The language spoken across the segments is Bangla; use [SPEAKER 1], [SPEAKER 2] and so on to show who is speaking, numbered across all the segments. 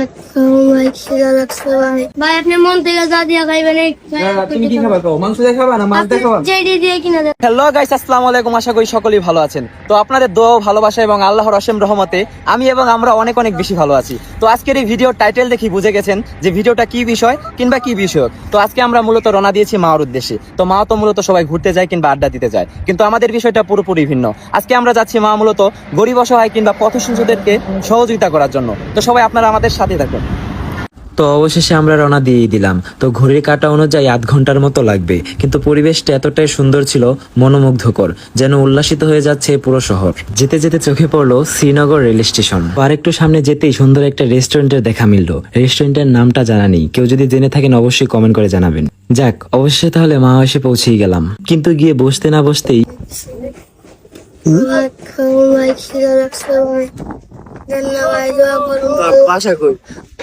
[SPEAKER 1] like, so ভাই ভাই আপনি মন থেকে যা দিয়া খাইবেন
[SPEAKER 2] তুমি কি খাবা কও? মাংস দিয়ে খাবা না মাছ দিয়ে খাবা?
[SPEAKER 1] যেটি দিয়ে কিনা দেন।
[SPEAKER 3] হ্যালো গাইস আসসালামু আলাইকুম আশা করি সকলেই ভালো আছেন। তো আপনাদের দোয়া ভালোবাসা এবং আল্লাহর অসীম রহমতে আমি এবং আমরা অনেক অনেক বেশি ভালো আছি। তো আজকের এই ভিডিওর টাইটেল দেখি বুঝে গেছেন যে ভিডিওটা কি বিষয় কিংবা কি বিষয় তো আজকে আমরা মূলত রওনা দিয়েছি মাওয়ার উদ্দেশ্যে। তো মা তো মূলত সবাই ঘুরতে যায় কিংবা আড্ডা দিতে যায়। কিন্তু আমাদের বিষয়টা পুরোপুরি ভিন্ন। আজকে আমরা যাচ্ছি মা মূলত গরিব অসহায় কিংবা পথশিশুদেরকে সহযোগিতা করার জন্য। তো সবাই আপনারা আমাদের সাথে থাকুন।
[SPEAKER 4] তো অবশেষে আমরা রওনা দিয়েই দিলাম। তো ঘড়ির কাটা অনুযায়ী আধ ঘণ্টার মতো লাগবে। কিন্তু পরিবেশটা এতটাই সুন্দর ছিল, মনোমুগ্ধকর, যেন উল্লাসিত হয়ে যাচ্ছে পুরো শহর। যেতে যেতে চোখে পড়ল শ্রীনগর রেল স্টেশন। আর একটু সামনে যেতেই সুন্দর একটা রেস্টুরেন্টের দেখা মিললো। রেস্টুরেন্টের নামটা জানা নেই। কেউ যদি জেনে থাকেন অবশ্যই কমেন্ট করে জানাবেন। যাক অবশ্যই তাহলে মা এসে পৌঁছেই গেলাম। কিন্তু গিয়ে বসতে না বসতেই
[SPEAKER 1] খাব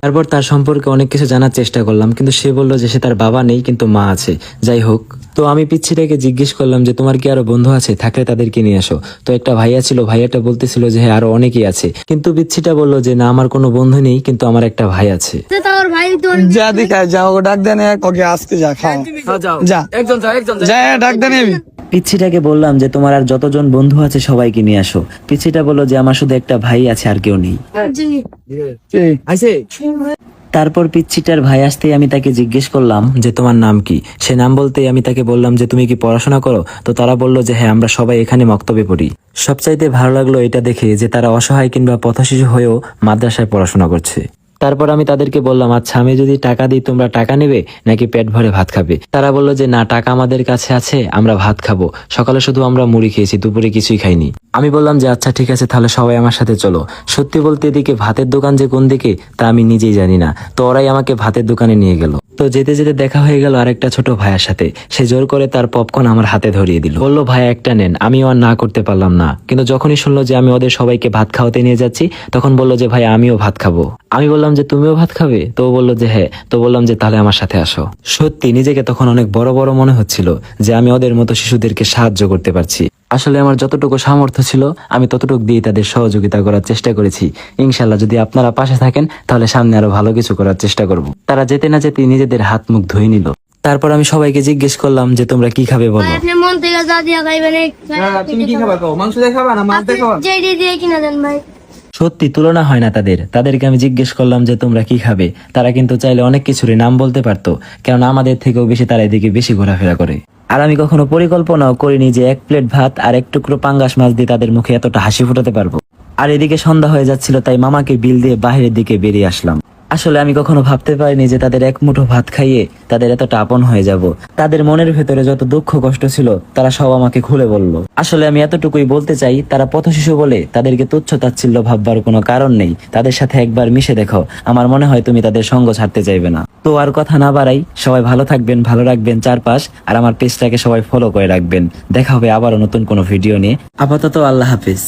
[SPEAKER 4] তারপর তার সম্পর্কে অনেক কিছু জানার চেষ্টা করলাম কিন্তু সে বলল যে সে তার বাবা নেই কিন্তু মা আছে। যাই হোক তো আমি পিচ্ছিটাকে জিজ্ঞেস করলাম যে তোমার কি আরও বন্ধু আছে? থাকলে তাদেরকে নিয়ে আসো। তো একটা ভাইয়া ছিল ভাইয়াটা বলতেছিল যে হ্যাঁ আরও অনেকেই আছে। কিন্তু পিচ্ছিটা বলল যে না আমার কোনো বন্ধু নেই কিন্তু আমার একটা ভাই আছে।
[SPEAKER 1] তো ভাই তো
[SPEAKER 2] যা দেখা যাও ডাক দেন ওকে আজকে যা খাও।
[SPEAKER 3] যাও।
[SPEAKER 2] যা।
[SPEAKER 3] একজন যাও একজন
[SPEAKER 2] যা ডাক দেন
[SPEAKER 4] পিচ্ছিটাকে বললাম যে তোমার আর যতজন বন্ধু আছে সবাইকে নিয়ে আসো। পিচ্ছিটা বলল যে আমার শুধু একটা ভাই আছে আর কেউ নেই।
[SPEAKER 1] জি।
[SPEAKER 3] আইছে
[SPEAKER 4] তারপর পিচ্ছিটার ভাই আসতেই আমি তাকে জিজ্ঞেস করলাম যে তোমার নাম কি? সে নাম বলতেই আমি তাকে বললাম যে তুমি কি পড়াশোনা করো? তো তারা বলল যে হ্যাঁ আমরা সবাই এখানে মক্তবে পড়ি। সবচাইতে ভালো লাগল এটা দেখে যে তারা অসহায় কিংবা পথশিশু হয়েও মাদ্রাসায় পড়াশোনা করছে। তারপর আমি তাদেরকে বললাম আচ্ছা আমি যদি টাকা দিই, তোমরা টাকা নেবে? নাকি পেট ভরে ভাত খাবে? তারা বলল যে, না, টাকা আমাদের কাছে আছে, আমরা ভাত খাব। সকালে শুধু আমরা মুড়ি খেয়েছি, দুপুরে কিছুই খাইনি। আমি বললাম যে আচ্ছা ঠিক আছে, তাহলে সবাই আমার সাথে চলো। সত্যি বলতে এদিকে ভাতের দোকান যে কোন দিকে, তা আমি নিজেই জানি না। তো ওরাই আমাকে ভাতের দোকানে নিয়ে গেল। তো যেতে যেতে দেখা হয়ে গেল আরেকটা ছোট ভাইয়ের সাথে। সে জোর করে তার পপকর্ন আমার হাতে ধরিয়ে দিল। বলল ভাই একটা নেন, আমিও আর না করতে পারলাম না। কিন্তু যখনই শুনলো যে আমি ওদের সবাইকে ভাত খাওয়াতে নিয়ে যাচ্ছি, তখন বলল যে ভাই আমিও ভাত খাব। আমি বললাম যে তুমিও ভাত খাবে? তো বলল যে হ্যাঁ। তো বললাম যে তাহলে আমার সাথে আসো। সত্যি নিজেকে তখন অনেক বড় বড় মনে হচ্ছিল যে আমি ওদের মতো শিশুদেরকে সাহায্য করতে পারছি। আসলে আমার যতটুকু সামর্থ্য ছিল আমি ততটুকু দিয়ে তাদের সহযোগিতা করার চেষ্টা করেছি। ইনশাল্লাহ যদি আপনারা পাশে থাকেন তাহলে সামনে আরও ভালো কিছু করার চেষ্টা করব। তারা যেতে না যেতে নিজেদের হাত মুখ ধুয়ে নিল। তারপর আমি সবাইকে জিজ্ঞেস করলাম যে তোমরা কি খাবে বলো।
[SPEAKER 1] মন থেকে যা দিয়া খাইবেন এই
[SPEAKER 2] তুমি কি খাবা কও? মাংস দিয়ে খাবা না মাছ দিয়ে খাবা?
[SPEAKER 1] যেটি দিয়ে কিনা দেন ভাই।
[SPEAKER 4] সত্যি তুলনা হয় না তাদের। তাদেরকে আমি জিজ্ঞেস করলাম যে, তোমরা কি খাবে? তারা কিন্তু চাইলে অনেক কিছুরই নাম বলতে পারতো, কেননা আমাদের থেকেও বেশি তারা এদিকে বেশি ঘোরাফেরা করে। আর আমি কখনো পরিকল্পনাও করিনি যে এক প্লেট ভাত আর এক টুকরো পাঙ্গাস মাছ দিয়ে তাদের মুখে এতটা হাসি ফুটাতে পারব। আর এদিকে সন্ধ্যা হয়ে যাচ্ছিল, তাই মামাকে বিল দিয়ে বাহিরের দিকে বেরিয়ে আসলাম। আসলে আমি কখনো ভাবতে পারিনি যে তাদের এক মুঠো ভাত খাইয়ে তাদের এতটা আপন হয়ে যাব। তাদের মনের ভেতরে যত দুঃখ কষ্ট ছিল, তারা সব আমাকে খুলে বলল। আসলে আমি এতটুকুই বলতে চাই, তারা পথশিশু বলে তাদেরকে তুচ্ছ তাচ্ছিল্য ভাববার কোনো কারণ নেই। তাদের সাথে একবার মিশে দেখো, আমার মনে হয় তুমি তাদের সঙ্গ ছাড়তে চাইবে না। তো আর কথা না বাড়াই, সবাই ভালো থাকবেন, ভালো রাখবেন চারপাশ, আর আমার পেজটাকে সবাই ফলো করে রাখবেন। দেখা হবে আবারও নতুন কোনো ভিডিও নিয়ে। আপাতত আল্লাহ হাফিজ।